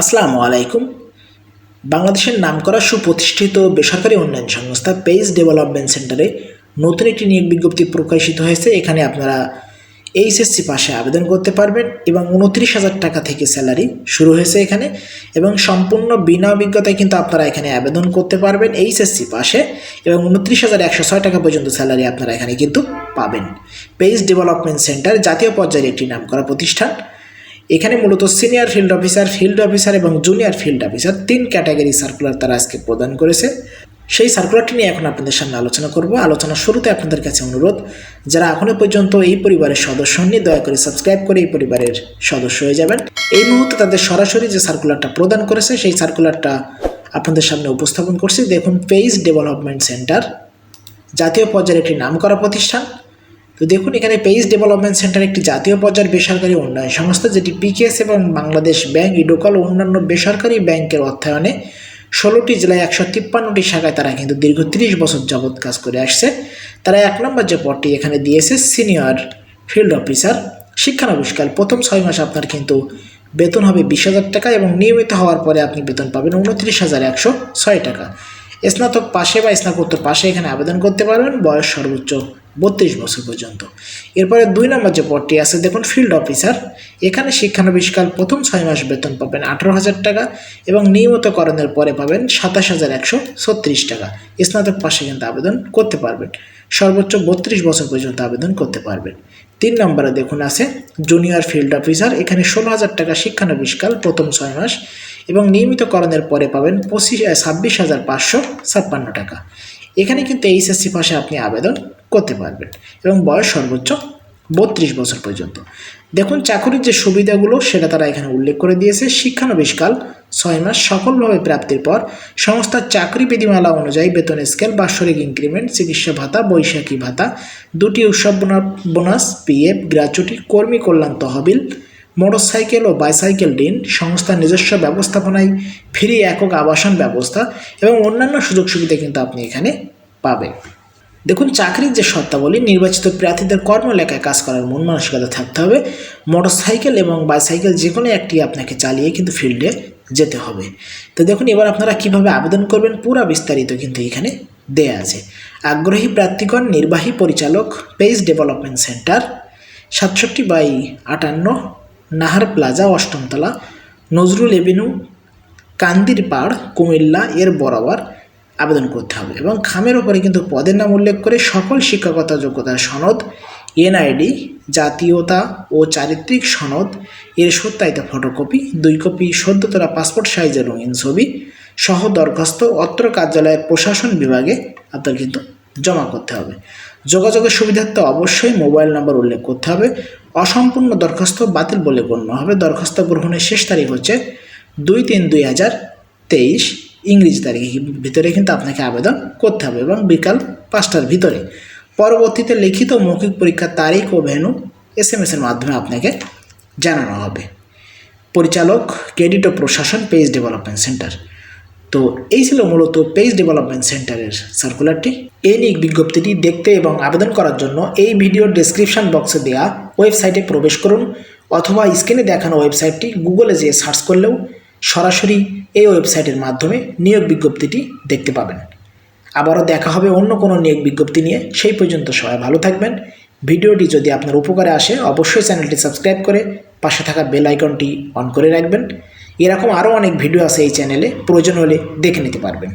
আসসালামু আলাইকুম। বাংলাদেশের নামকরা সুপ্রতিষ্ঠিত বেসরকারি উন্নয়ন সংস্থা পেজ ডেভেলপমেন্ট সেন্টারে নতুন একটি নিয়োগ বিজ্ঞপ্তি প্রকাশিত হয়েছে। এখানে আপনারা এইচএসসি পাশে আবেদন করতে পারবেন এবং উনত্রিশ হাজার টাকা থেকে স্যালারি শুরু হয়েছে এখানে এবং সম্পূর্ণ বিনা অভিজ্ঞতায় কিন্তু আপনারা এখানে আবেদন করতে পারবেন এইচএসসি পাশে এবং উনত্রিশ হাজার একশো ছয় টাকা পর্যন্ত স্যালারি আপনারা এখানে কিন্তু পাবেন। পেজ ডেভেলপমেন্ট সেন্টার জাতীয় পর্যায়ের একটি নামকরা প্রতিষ্ঠান। এখানে মূলত senior field officer field officer এবং জুনিয়র ফিল্ড অফিসার তিন ক্যাটাগরি সার্কুলার তারা আজকে প্রদান করেছে। সেই সার্কুলারটি নিয়ে এখন আপনাদের সামনে আলোচনা করব। আলোচনার শুরুতে আপনাদের কাছে অনুরোধ, যারা এখনও পর্যন্ত এই পরিবারের সদস্য হননি, দয়া করে সাবস্ক্রাইব করে এই পরিবারের সদস্য হয়ে যাবেন। এই মুহূর্তে তাদের সরাসরি যে সার্কুলারটা প্রদান করেছে, সেই সার্কুলারটা আপনাদের সামনে উপস্থাপন করছি। দেখুন পেজ ডেভেলপমেন্ট সেন্টার জাতীয় পর্যায়ের একটি নামকরা প্রতিষ্ঠান। তো দেখুন, এখানে পেইজ ডেভেলপমেন্ট সেন্টার একটি জাতীয় পর্যায়ের বেসরকারি উন্নয়ন সংস্থা, যেটি পিকেএস এবং বাংলাদেশ ব্যাংক ইডোকাল অন্যান্য বেসরকারি ব্যাংকের অর্থায়নে ষোলোটি জেলায় একশো তিপ্পান্নটি শাখায় তারা কিন্তু দীর্ঘ তিরিশ বছর যাবৎ কাজ করে আসছে। তারা এক নম্বর যে পদটি এখানে দিয়েছে সিনিয়র ফিল্ড অফিসার শিক্ষানবিষ্কাল প্রথম ছয় মাস আপনার কিন্তু বেতন হবে বিশ হাজার টাকা এবং নিয়মিত হওয়ার পরে আপনি বেতন পাবেন উনত্রিশ হাজার একশো ছয় টাকা। স্নাতক পাশে বা স্নাতকোত্তর পাশে এখানে আবেদন করতে পারবেন, বয়স সর্বোচ্চ বত্রিশ বছর পর্যন্ত। এরপরে দুই নম্বর যে পদটি আছে, দেখুন ফিল্ড অফিসার এখানে শিক্ষানবিষ্কাল প্রথম ছয় মাস বেতন পাবেন আঠারো হাজার টাকা এবং নিয়মিতকরণের পরে পাবেন সাতাশ হাজার একশো ছত্রিশ টাকা। স্নাতক পাশে কিন্তু আবেদন করতে পারবেন। সর্বোচ্চ বত্রিশ বছর পর্যন্ত আবেদন করতে পারবেন। তিন নম্বরে দেখুন আছে জুনিয়র ফিল্ড অফিসার এখানে ষোলো হাজার টাকা শিক্ষানবিষ্কাল প্রথম ছয় মাস এবং নিয়মিতকরণের পরে পাবেন পঁচিশ, ছাব্বিশ হাজার পাঁচশো ছাপ্পান্ন টাকা। এখানে কিন্তু এইচএসসি পাশে আপনি আবেদন করতে পারবেন এবং বয়স সর্বোচ্চ বত্রিশ বছর পর্যন্ত। দেখুন, চাকরির যে সুবিধাগুলো, সেটা তারা এখানে উল্লেখ করে দিয়েছে। শিক্ষানবিষ্কাল ছয় মাস সফলভাবে প্রাপ্তির পর সংস্থার চাকরি বিধিমালা অনুযায়ী বেতন স্কেল, বাৎসরিক ইনক্রিমেন্ট, চিকিৎসা ভাতা, বৈশাখী ভাতা, দুটি উৎসব বোনা- বোনাস, পিএফ গ্র্যাচুইটি কর্মী কল্যাণ তহবিল, মোটরসাইকেল ও বাইসাইকেল ঋণ, সংস্থার নিজস্ব ব্যবস্থাপনায় ফ্রি একক আবাসন ব্যবস্থা এবং অন্যান্য সুযোগ সুবিধা কিন্তু আপনি এখানে পাবেন। দেখুন, চাকরির যে শর্তাবলী, নির্বাচিত প্রার্থীদের কর্মলেখায় কাজ করার মন মানসিকতা থাকতে হবে। মোটরসাইকেল এবং বাইসাইকেল যে কোনো একটি আপনাকে চালিয়ে কিন্তু ফিল্ডে যেতে হবে। তো দেখুন, এবার আপনারা কীভাবে আবেদন করবেন, পুরা বিস্তারিত কিন্তু এখানে দেয়া আছে। আগ্রহী প্রার্থীগণ, নির্বাহী পরিচালক পেজ ডেভেলপমেন্ট সেন্টার, সাতষট্টি বাই আটান্ন, নাহার প্লাজা, অষ্টমতলা, নজরুল এভিনিউ, কান্দির পাড়, কুমিল্লা, এর বরাবর। আবেদন করতে হবে। এবং খামের ওপরে কিন্তু পদের নাম উল্লেখ করে সকল শিক্ষকতা যোগ্যতার সনদ, এনআইডি, জাতীয়তা ও চারিত্রিক সনদ, এর সত্যায়িত ফটোকপি, দুই কপি, সদ্যতরা পাসপোর্ট সাইজের রঙিন ছবি সহ দরখাস্ত অত্র কার্যালয়ের প্রশাসন বিভাগে আপনার কিন্তু জমা করতে হবে। যোগাযোগের সুবিধার্থে অবশ্যই মোবাইল নম্বর উল্লেখ করতে হবে। অসম্পূর্ণ দরখাস্ত বাতিল বলে গণ্য হবে। দরখাস্ত গ্রহণের শেষ তারিখ হচ্ছে দুই তিন দুই হাজার তেইশ। ইংরেজি তারিখের ভিতরে কিন্তু আপনাকে আবেদন করতে হবে এবং বিকাল পাঁচটার ভিতরে। পরবর্তীতে লিখিত মৌখিক পরীক্ষার তারিখ ও ভেন্যু এস এম এসের মাধ্যমে আপনাকে জানানো হবে। পরিচালক, ক্রেডিট ও প্রশাসন, পেজ ডেভেলপমেন্ট সেন্টার। তো এই ছিল মূলত পেজ ডেভেলপমেন্ট সেন্টারের সার্কুলারটি এই নিয়োগ বিজ্ঞপ্তিটি দেখতে এবং আবেদন করার জন্য এই ভিডিওর ডেসক্রিপশন বক্সে দেওয়া ওয়েবসাইটে প্রবেশ করুন, অথবা স্ক্রিনে দেখানো ওয়েবসাইটটি গুগলে যেয়ে সার্চ করলেও সরাসরি এই ওয়েবসাইটের মাধ্যমে নিয়োগ বিজ্ঞপ্তিটি দেখতে পাবেন। আবারও দেখা হবে অন্য কোনো নিয়োগ বিজ্ঞপ্তি নিয়ে। সেই পর্যন্ত সবাই ভালো থাকবেন। ভিডিওটি যদি আপনার উপকারে আসে, অবশ্যই চ্যানেলটি সাবস্ক্রাইব করে পাশে থাকা বেল আইকনটি অন করে রাখবেন। এরকম আরও অনেক ভিডিও আছে এই চ্যানেলে। প্রয়োজন হলে দেখে নিতে পারবেন।